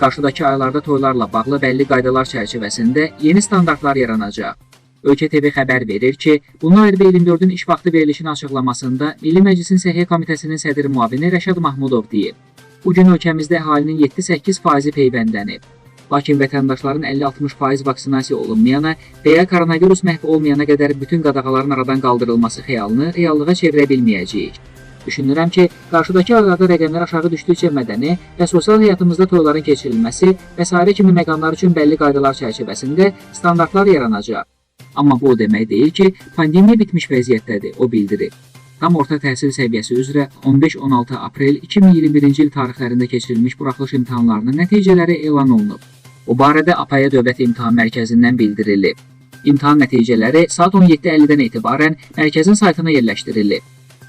qarşıdakı aylarda toylarla bağlı bəlli qaydalar çərçivəsində yeni standartlar yaranacaq. Ölkə TV xəbər verir ki, bunlar 2024-ün iş vaxtı verilişinin açıqlamasında Milli Məclisin Səhiyyə Komitəsinin sədri müavini Rəşad Mahmudov deyib. Bu gün ölkəmizdə əhalinin 7-8 faizi peyvəndlənib. Lakin vətəndaşların 50-60% vaksinasiya olunmayana və ya koronavirus məhv olmayana qədər bütün qadağaların aradan qaldırılması xəyalını reallığa çevirə bilməyəcəyik. Düşünürəm ki, qarşıdakı aylarda rəqəmlər aşağı düşdükcə mədəni və sosial həyatımızda toyların keçirilməsi və s. kimi məqamlar üçün bəlli qaydalar çərçivəsində standartlar yaranacaq. Amma bu o demək deyil ki, pandemiya bitmiş vəziyyətdədir, o bildirib. Tam orta təhsil səviyyəsi üzrə 15-16 aprel 2021-ci il tarixlərində keçirilmiş buraxılış imtahanlarının nəticələri elan olunub. Bu barədə APAya Dövlət İmtahan Mərkəzindən bildirilib. İmtahan nəticələri saat 17:50-dən etibarən mərkəzin saytına yerləşdirilib.